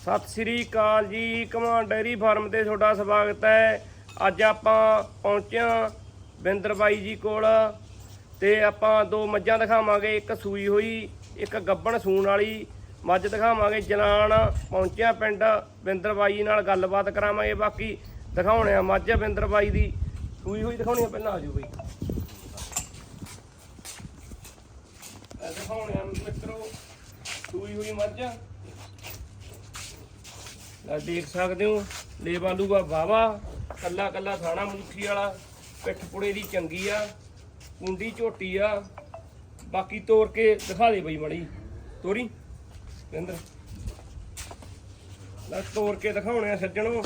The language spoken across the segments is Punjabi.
ਸਤਿ ਸ੍ਰੀ ਅਕਾਲ ਜੀ ਕਮਾਂਡ ਡੈਰੀ ਫਾਰਮ ਤੇ ਤੁਹਾਡਾ ਸਵਾਗਤ ਹੈ। ਅੱਜ ਆਪਾਂ ਪਹੁੰਚਿਆ ਬਿੰਦਰ ਬਾਈ ਜੀ ਕੋਲ ਤੇ ਆਪਾਂ ਦੋ ਮੱਝਾਂ ਦਿਖਾਵਾਂਗੇ, ਇੱਕ ਸੂਈ ਹੋਈ, ਇੱਕ ਗੱਬਣ ਸੂਣ ਵਾਲੀ। ਮੱਝ ਦਿਖਾਵਾਂਗੇ ਜਲਾਨ ਪਹੁੰਚਿਆ ਪਿੰਡ, ਬਿੰਦਰ ਬਾਈ ਨਾਲ ਗੱਲਬਾਤ ਕਰਾਵਾਂਗੇ ਬਾਕੀ। ਦਿਖਾਉਣੇ ਆ ਮੱਝ ਬਿੰਦਰ ਬਾਈ ਦੀ। ਸੂਈ ਹੋਈ ਦਿਖਾਉਣੀ ਆ ਪਹਿਲਾਂ, ਆਜੋ ਬਈ। ਇਹ ਦਿਖਾਉਣੇ ਆ ਮਿੱਤਰੋ, ਸੂਈ ਹੋਈ ਮੱਝ। ਆ ਦੇਖ ਸਕਦੇ ਹੋ ਲੇਵਾਲੂ ਬਾ ਬਾਵਾ ਕੱਲਾ ਕੱਲਾ ਥਾਣਾ ਮੁੱਠੀ ਵਾਲਾ, ਪਿੱਠ ਪੁੜੇ ਦੀ ਚੰਗੀ ਆ, ਕੁੰਡੀ ਝੋਟੀ ਆ। ਬਾਕੀ ਤੋੜ ਕੇ ਦਿਖਾ ਦੇ ਬਈ ਮੜੀ, ਤੋਰੀ ਕਹਿੰਦਰ ਲੈ ਤੋੜ ਕੇ ਦਿਖਾਉਣੇ ਆ ਸੱਜਣੋ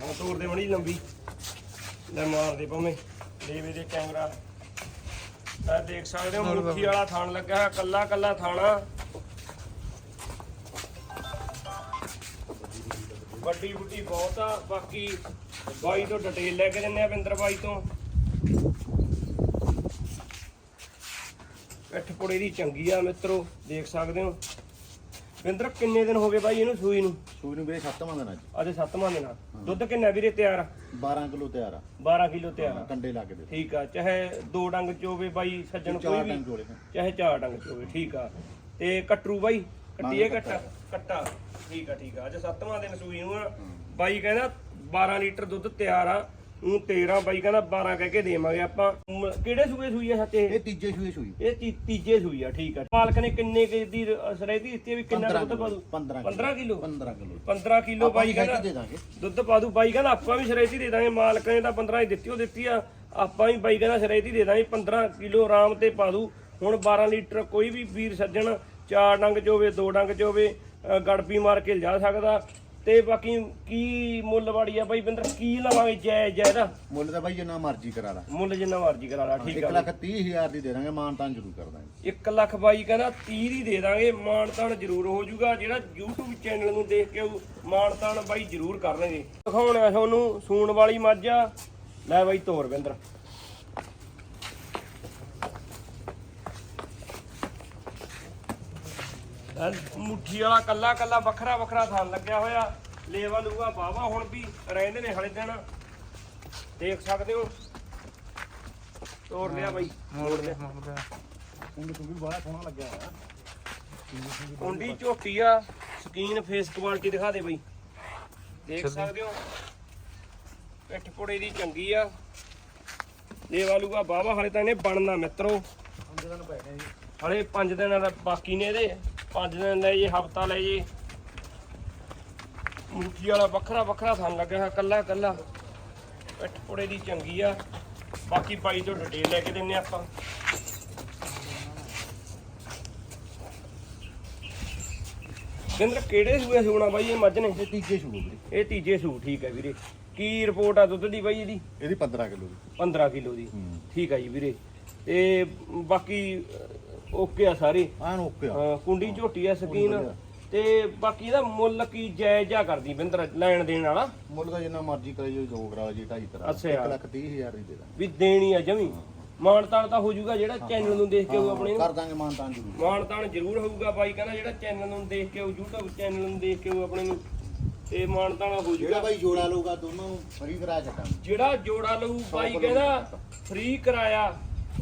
ਹਾਂ ਤੋੜ ਦੇ ਮੜੀ ਲੰਬੀ, ਲੈ ਮਾਰ ਦੇ ਭਾਵੇਂ, ਲੇਵੇ ਦੇ ਕੈਮਰਾ। ਦੇਖ ਸਕਦੇ ਹੋ ਮੁੱਠੀ ਵਾਲਾ ਥਾਣ ਲੱਗਾ ਹੈ ਕੱਲਾ ਕੱਲਾ ਥਾਣਾ। ਵੱਡੀ ਬੁੱਢੀ ਬਹੁਤ ਆ ਬਾਕੀ ਬਾਈ ਤੋਂ ਡਿਟੇਲ ਲੈ ਕੇ ਦਿੰਨੇ ਆ ਬਿੰਦਰ ਬਾਈ ਤੋਂ। ਪਿੱਠ ਪੁੜੇ ਦੀ ਚੰਗੀ ਆ ਮਿੱਤਰੋ ਦੇਖ ਸਕਦੇ ਹੋ। ਬਿੰਦਰ ਕਿੰਨੇ ਦਿਨ ਹੋ ਗਏ ਬਾਈ ਇਹਨੂੰ ਸੂਈ ਨੂੰ? ਸੂਈ ਨੂੰ ਵੀਰੇ ਸੱਤਵਾਂ ਦਿਨ ਅੱਜ ਅੱਜ ਸੱਤਵਾਂ ਦਿਨ ਆ ਦੁੱਧ ਕਿੰਨਾ ਵੀਰੇ ਤਿਆਰ ਆ? 12 ਕਿਲੋ ਤਿਆਰ ਆ। 12 ਕਿਲੋ ਤਿਆਰ ਆ। ਕੰਡੇ ਲਾ ਕੇ ਦੇ ਠੀਕ ਆ ਚਾਹੇ ਦੋ ਡੰਗ ਚੋਵੇ ਬਾਈ ਸੱਜਣ ਕੋਈ ਚਾਰ ਵੀ ਟੰਗ ਚਾਹੇ ਚਾਰ ਡੰਗ ਚੋਵੇ ਠੀਕ ਆ। ਤੇ ਕਟਰੂ ਬਾਈ ਕੱਟੀਏ ਕੱਟਾ? ਕੱਟਾ। ਠੀਕ ਆ ਠੀਕ ਆ। ਅੱਜ ਸੱਤਵਾਂ ਦਿਨ ਸੂਈ ਨੂੰ ਆ। ਬਾਈ ਕਹਿੰਦਾ 12 ਲੀਟਰ ਦੁੱਧ ਤਿਆਰ ਆ। ਉਹ 13 ਬਾਈ ਕਹਿੰਦਾ 12 ਕਹਿ ਕੇ ਦੇਵਾਂਗੇ ਆਪਾਂ। ਮ- ਕਿਹੜੇ ਸੂਏ ਸੂਈ ਆ ਸੱਤੇ ਇਹ ਤੀਜੇ ਸੂਏ ਸੂਈ। ਇਹ ਤੀ- ਤੀਜੇ ਸੂਈ ਆ ਠੀਕ ਆ। ਮਾਲਕ ਨੇ ਕਿੰਨੇ ਕੇ ਦੀ ਸਰਾਇਤੀ ਦਿੱਤੀ ਆ ਵੀ ਕਿੰਨਾ ਦੁੱਧ ਪਾ ਦੂ? 15 15 ਕਿਲੋ? 15 ਕਿਲੋ। 15 ਕਿਲੋ ਬਾਈ ਕਹਿੰਦਾ ਦੇ ਦਾਂਗੇ ਦੁੱਧ ਪਾ ਦੂ। ਬਾਈ ਕਹਿੰਦਾ ਆਪਾਂ ਵੀ ਸ਼ਰੇਤੀ ਦੇ ਦਾਂਗੇ ਮਾਲਕ ਨੇ ਤਾਂ 15 ਹੀ ਦਿੱਤੀ ਉਹ ਦਿੱਤੀ ਆ। ਆਪਾਂ ਵੀ ਬਾਈ ਕਹਿੰਦਾ ਸ਼ਰੇਤੀ ਦੇ ਦਾਂਗੇ 15 ਕਿਲੋ ਆਰਾਮ ਤੇ ਪਾ ਦੂ। ਹੁਣ 12 ਲੀਟਰ ਕੋਈ ਵੀ ਵੀਰ ਸੱਜਣ ਚਾਰ ਡੰਗ ਚ ਹੋਵੇ ਦੋ ਡੰਗ ਚ ਹੋਵੇ ਅ, ਗੜਪੀ ਮਾਰ ਕੇ ਲਿਜਾ ਸਕਦਾ। ਤੇ ਬਾਕੀ ਕੀ ਮੁੱਲ ਵਾੜੀ ਆ ਬਾਈ ਬਿੰਦਰ ਕੀ ਲਵਾਂਗੇ ਜੈ ਜੈ ਦਾ ਮੁੱਲ ਤਾਂ ਬਾਈ ਜਿੰਨਾ ਮਰਜ਼ੀ ਕਰਾ ਲਾ। ਮੁੱਲ ਜਿੰਨਾ ਮਰਜ਼ੀ ਕਰਾ ਲਾ ਠੀਕ 1 ਆ ਲੱਖ 30 ਹਜ਼ਾਰ ਦੀ ਦੇ ਦਾਂਗੇ ਮਾਨ ਤਾਂ ਜ਼ਰੂਰ ਕਰ ਦਾਂਗੇ। 1 ਲੱਖ ਬਾਈ ਕਹਿੰਦਾ 30 ਦੀ ਦੇ ਦਾਂਗੇ ਮਾਨਤਾਨ ਜ਼ਰੂਰ ਹੋ ਜਾਊਗਾ। ਜਿਹੜਾ YouTube ਚੈਨਲ ਨੂੰ ਦੇਖ ਕੇ ਉਹ ਮਾਨਤਾਨ ਬਾਈ ਜ਼ਰੂਰ ਕਰਨਗੇ। ਦਿਖਾਉਣਾ ਤੁਹਾਨੂੰ ਸੂਣ ਵਾਲੀ ਮੱਝ ਆ। ਲੈ ਬਾਈ ਤੋਰ ਬਿੰਦਰ। ਮੁੱਠੀ ਵਾਲਾ ਕੱਲਾ ਕੱਲਾ ਵੱਖਰਾ ਵੱਖਰਾ ਥਾਨ ਲੱਗਿਆ ਹੋਇਆ। ਲੇਵਾ ਲੂਗਾ ਬਾਵਾ ਹੁਣ ਵੀ ਰਹਿੰਦੇ ਨੇ ਹਲੇ ਦਿਨ। ਦੇਖ ਸਕਦੇ ਹੋ। ਤੋਰ ਲਿਆ ਬਾਈ ਮੋੜ ਲਿਆ। ਉਹਨੂੰ ਤੂੰ ਵੀ ਬੜਾ ਸੋਹਣਾ ਲੱਗਿਆ ਹੋਇਆ। ਕੁੰਡੀ ਝੋਟੀ ਆ ਸਕੀਨ ਫੇਸ ਕੁਆਲਿਟੀ ਦਿਖਾ ਦੇ ਬਈ। ਦੇਖ ਸਕਦੇ ਹੋ। ਪਿੱਠ ਪੁੜੇ ਦੀ ਚੰਗੀ ਆ। ਲੇਵਾ ਲੂਗਾ ਬਾਵਾ ਹਲੇ ਤਾਂ ਇਹਨੇ ਬਣਨਾ ਮਿੱਤਰੋ। ਹਲੇ 5 ਦਿਨ ਦਾ ਬਾਕੀ ਨੇ ਇਹਦੇ। 5 ਦਿਨ ਲੈ ਜੇ ਹਫਤਾ ਲੈ ਜੇ। ਮੁੱਠੀ ਵਾਲਾ ਵੱਖਰਾ ਵੱਖਰਾ ਥਣ ਲੱਗਾ ਹੈ ਕੱਲਾ ਕੱਲਾ। ਪਿੱਠ ਪੁੜੇ ਦੀ ਚੰਗੀ ਆ। ਬਾਕੀ ਬਾਈ ਤੋਂ ਡਿਟੇਲ ਲੈ ਕੇ ਦਿੰਨੇ ਆਪਾਂ। ਕਹਿੰਦੇ ਕਿਹੜੇ ਸੂਏ ਸੂਣਾ ਬਾਈ ਇਹ ਮੱਝ ਨੇ? ਇਹ ਤੀਜੇ ਵੀਰੇ। ਇਹ ਤੀਜੇ ਸੂ ਠੀਕ ਹੈ ਵੀਰੇ। ਕੀ ਰਿਪੋਰਟ ਆ ਦੁੱਧ ਦੀ ਬਾਈ ਇਹਦੀ? ਇਹਦੀ 15 ਕਿਲੋ ਦੀ। 15 ਕਿਲੋ ਦੀ। ਹੂੰ। ਠੀਕ ਆ ਜੀ ਵੀਰੇ। ਤੇ ਬਾਕੀ ਓਕੇ ਆ ਸਾਰੇ। ਆਨ ਓਕੇ ਆ। ਹਾਂ, ਕੁੰਡੀ ਝੋਟੀ ਆ ਸਕੀਨ। ਤੇ ਬਾਕੀ ਇਹਦਾ ਮੁੱਲ ਕੀ ਜਾਇਜ਼ ਕਰਦੀ ਬਿੰਦਰ ਲੈਣ ਦੇਣ ਵਾਲਾ? ਮੁੱਲ ਤਾਂ ਜਿੰਨਾ ਮਰਜ਼ੀ ਕਰੇ ਜੀ ਦੋ ਕਰਾ ਜੀ ਢਾਈ ਕਰਾ ਅੱਛਾ ਯਾਰ। 1 ਲੱਖ 30 ਹਜ਼ਾਰ ਦੀ ਦੇ ਦਾਂਗੇ। ਵੀ ਦੇਣੀ ਆ ਜਮੀ। ਮਾਨਤਾਨ ਤਾਂ ਹੋ ਜਾਊਗਾ ਜਿਹੜਾ ਚੈਨਲ ਨੂੰ ਦੇਖ ਕੇ ਉਹ ਆਪਣੇ ਕਰ ਦਾਂਗੇ ਮਾਨ ਤਾਂ ਜ਼ਰੂਰ। ਮਾਨਤਾਨ ਜ਼ਰੂਰ ਹੋਊਗਾ ਬਾਈ ਕਹਿੰਦਾ ਜਿਹੜਾ ਚੈਨਲ ਨੂੰ ਦੇਖ ਕੇ ਉਹ YouTube ਚੈਨਲ ਨੂੰ ਦੇਖ ਕੇ ਉਹ ਆਪਣੇ ਨੂੰ। ਤੇ ਮਾਨਤਾਨ ਹੋ ਜਿਹੜਾ ਜਾਊਗਾ ਬਾਈ ਜੋੜਾ ਲਊਗਾ ਦੋਨੋਂ ਫਰੀ ਕਰਾ ਛੱਡਾਂਗੇ ਜਿਹੜਾ ਜੋੜਾ ਲਊ ਬਾਈ ਕਿਲੋਮੀਟਰ ਕਹਿੰਦਾ ਫ੍ਰੀ ਕਰਾਇਆ।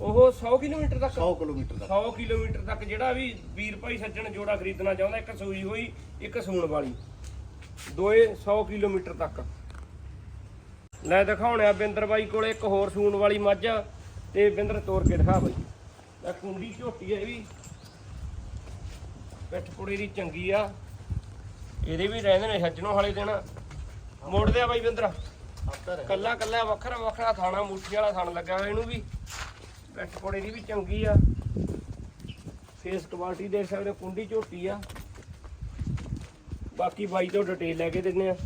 ਉਹ 100 ਕਿਲੋਮੀਟਰ ਤੱਕ। 100 ਕਿਲੋਮੀਟਰ ਦਾ 100 ਕਿਲੋਮੀਟਰ ਤੱਕ ਜਿਹੜਾ ਵੀ ਵੀਰ ਭਾਈ ਸੱਜਣ ਜੋੜਾ ਖਰੀਦਣਾ ਚਾਹੁੰਦਾ ਇੱਕ ਸੂਈ ਹੋਈ ਇੱਕ ਸੂਣ ਵਾਲੀ। ਦੋਏ 100 ਕਿਲੋਮੀਟਰ ਤੱਕ। ਲੈ ਦਿਖਾਉਣਿਆ ਬਿੰਦਰ ਬਾਈ ਕੋਲੇ ਇੱਕ ਹੋਰ ਸੂਣ ਵਾਲੀ ਮੱਝ ਤੇ ਬਿੰਦਰ ਤੋੜ ਕੇ ਦਿਖਾ ਬਾਈ। ਇਹ ਕੁੰਡੀ ਝੋਟੀ ਹੈ ਇਹ ਵੀ। ਪਿੱਠ ਪੁੜੇ ਦੀ ਚੰਗੀ ਆ। ਇਹਦੇ ਵੀ ਰਹਿੰਦੇ ਨੇ ਸੱਜਣੋਂ ਹਾਲੇ ਦਿਨ। ਮੋੜਦੇ ਆ ਬਾਈ ਬਿੰਦਰ। ਕੱਲਾ ਕੱਲਾ ਵੱਖਰਾ ਵੱਖਰਾ ਥਾਣਾ ਮੁੱਠੀ ਵਾਲਾ ਥਣ ਲੱਗਾ ਹੋਇਆ ਇਹਨੂੰ ਵੀ। ਪੈਟ ਪੁੜੇ ਦੀ ਵੀ ਚੰਗੀ ਆ। ਫੇਸ ਕੁਆਲਿਟੀ ਦੇਖ ਸਕਦੇ ਹੋ, ਕੁੰਡੀ ਝੋਟੀ ਆ। ਬਾਕੀ ਬਾਈ ਤੋਂ ਡਿਟੇਲ ਲੈ ਕੇ ਦਿੰਨੇ ਆ।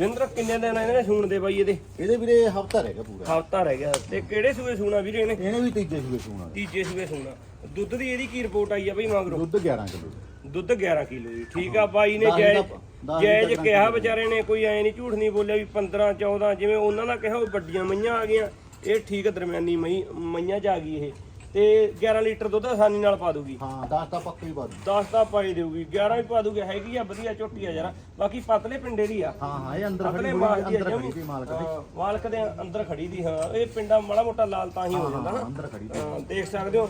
ਵਿੰਦਰ ਕਿੰਨੇ ਦਿਨ ਇਹਨੇ ਨੇ ਸੂਣ ਦੇ ਬਾਈ ਇਹਦੇ? ਇਹਦੇ ਵੀਰੇ ਹਫਤਾ ਰਹਿ ਗਿਆ ਪੂਰਾ। ਹਫਤਾ ਰਹਿ ਗਿਆ। ਤੇ ਕਿਹੜੇ ਸੂਏ ਸੂਣਾ ਵੀਰੇ ਇਹਨੇ? ਇਹਨੇ ਵੀ ਤੀਜੇ ਸੂਏ ਸੂਣਾ ਤੀਜੇ ਸੂਏ ਸੂਣਾ। ਦੁੱਧ ਦੀ ਇਹਦੀ ਕੀ ਰਿਪੋਰਟ ਆਈ ਆ ਬਈ ਮਗਰੋਂ? ਦੁੱਧ 11 ਕਿਲੋ ਦੁੱਧ 11 ਕਿਲੋ ਜੀ। ਠੀਕ ਆ ਬਾਈ ਨੇ ਦਸ ਜਾਇਜ਼ ਕਿਹਾ। ਵਿਚਾਰੇ ਨੇ ਕੋਈ ਐ ਨਹੀਂ ਝੂਠ ਨਹੀਂ ਬੋਲਿਆ ਵੀ 15 14 ਜਿਵੇਂ ਉਹਨਾਂ ਦਾ ਕਿਹਾ ਉਹ ਵੱਡੀਆਂ ਮਈਆਂ ਆ ਗਈਆਂ। ਇਹ ਠੀਕ ਦਰਮਿਆਨੀ ਮਈ ਮਈਆਂ ਚ ਆ ਗਈ ਇਹ। ਤੇ 11 ਲੀਟਰ ਦੁੱਧ ਆਸਾਨੀ ਨਾਲ ਪਾ ਦੂਗੀ। ਹਾਂ 10 ਤਾਂ ਪੱਕੀ ਹੀ ਬਾਦ 10 ਤਾਂ ਪਾਈ ਦੇਊਗੀ 11 ਵੀ ਪਾ ਦੂਗੀ ਹੈਗੀ ਆ ਵਧੀਆ ਝੋਟੀ ਆ ਜਰਾ। ਬਾਕੀ ਪਤਲੇ ਪਿੰਡੇ ਦੀ ਆ। ਹਾਂ ਹਾਂ ਇਹ ਅੰਦਰ ਖੜੀ ਮਾਲ ਹੋਈ ਦੀ ਆ ਅੰਦਰ ਜਮੀ। ਖੜੀ ਸੀ ਮਾਲਕ ਦੇ। ਹਾਂ, ਮਾਲਕ ਦੇ ਅੰਦਰ ਖੜੀ ਦੀ ਹਾਂ ਇਹ ਪਿੰਡਾ ਮਾੜਾ ਮੋਟਾ ਲਾਲ ਤਾਂ ਹੀ ਹੋ ਜਾਂਦਾ ਹਾਂ ਨਾ। ਅੰਦਰ ਖੜੀ ਹਾਂ, ਦੇਖ ਸਕਦੇ ਹੋ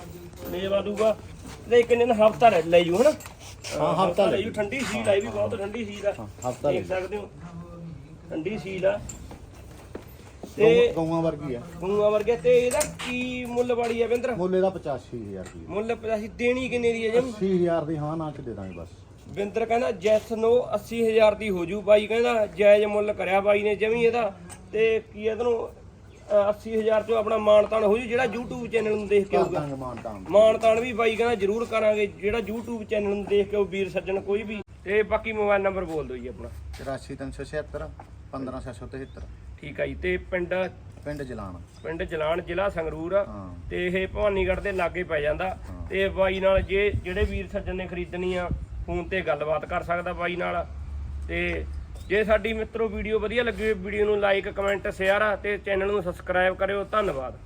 ਲੇਵਾ ਦੂਗਾ। ਤੇ ਕਿੰਨੇ ਦਿਨ ਹਫਤਾ ਲੈ ਜੂ ਹਨਾ? ਹਾਂ, ਹਫ਼ਤਾ ਲੈ ਜੂ। ਠੰਡੀ ਸੀਲ ਆਈ ਵੀ ਬਹੁਤ ਠੰਡੀ ਸੀਲ ਆ। ਹਫਤਾ ਦੇਖ ਸਕਦੇ ਹੋ ਠੰਡੀ ਸੀਲ ਆ। ਤੇ ਗਊਆਂ ਵਰਗੀ ਆ। ਗੂਆ ਵਰਗੇ ਤੇ ਇਹਦਾ ਕੀ ਮੁੱਲ ਬਾੜੀ ਆ ਵਿੰਦਰ ਮੁੱਲ ਇਹਦਾ 85000 ਰੁਪਏ ਮੁੱਲ ਅਸੀਂ ਦੇਣੀ ਕਿੰਨੇ ਦੀ ਹੈ ਜਮ 80000 ਦੀ ਹਾਂ ਨਾ ਚ ਦੇ ਦਾਂਗੇ ਬਸ। ਵਿੰਦਰ ਕਹਿੰਦਾ ਜੈਸ ਨੋ 80000 ਦੀ ਹੋ ਜੂ ਬਾਈ ਕਹਿੰਦਾ ਜਾਇਜ਼ ਮੁੱਲ ਕਰਿਆ ਬਾਈ ਨੇ ਜਮੀ ਇਹਦਾ। ਤੇ ਕੀ ਇਹਦੇ ਨੂੰ 80000 ਚੋਂ ਆਪਣਾ ਮਾਨਤਾਨ ਹੋ ਜੂ ਜਿਹੜਾ YouTube ਚੈਨਲ ਨੂੰ ਦੇਖ ਕੇ ਆਊਗਾ। ਮਾਨਤਾਨ ਮਾਨਤਾਨ ਵੀ ਬਾਈ ਕਹਿੰਦਾ ਜ਼ਰੂਰ ਕਰਾਂਗੇ ਜਿਹੜਾ YouTube ਚੈਨਲ ਨੂੰ ਦੇਖ ਕੇ ਉਹ ਵੀਰ ਸੱਜਣ ਕੋਈ ਵੀ। ਤੇ ਬਾਕੀ ਮੋਬਾਈਲ ਨੰਬਰ ਬੋਲ ਦਿਓ ਜੀ ਆਪਣਾ। 84376 15773 ਠੀਕ ਆ ਜੀ ਤੇ ਪਿੰਡ ਪਿੰਡ ਜਲਾਨ। ਪਿੰਡ ਜਲਾਨ ਜ਼ਿਲ੍ਹਾ ਸੰਗਰੂਰ। ਆ ਹਾਂ। ਤੇ ਇਹ ਭਵਾਨੀਗੜ੍ਹ ਦੇ ਲਾਗੇ ਪੈ ਜਾਂਦਾ। ਤੇ ਬਾਈ ਨਾਲ ਜੇ ਜਿਹੜੇ ਵੀਰ ਸੱਜਣ ਨੇ ਖਰੀਦਣੀ ਆ ਫੋਨ ਤੇ ਗੱਲਬਾਤ ਕਰ ਸਕਦਾ ਬਾਈ ਨਾਲ। ਤੇ ਜੇ ਸਾਡੀ ਮਿੱਤਰੋ ਵੀਡੀਓ ਵਧੀਆ ਲੱਗੀ ਹੋਈ ਵੀਡੀਓ ਨੂੰ ਲਾਈਕ ਕਮੈਂਟ ਸ਼ੇਅਰ ਤੇ ਚੈਨਲ ਨੂੰ ਸਬਸਕ੍ਰਾਈਬ ਕਰਿਓ। ਧੰਨਵਾਦ।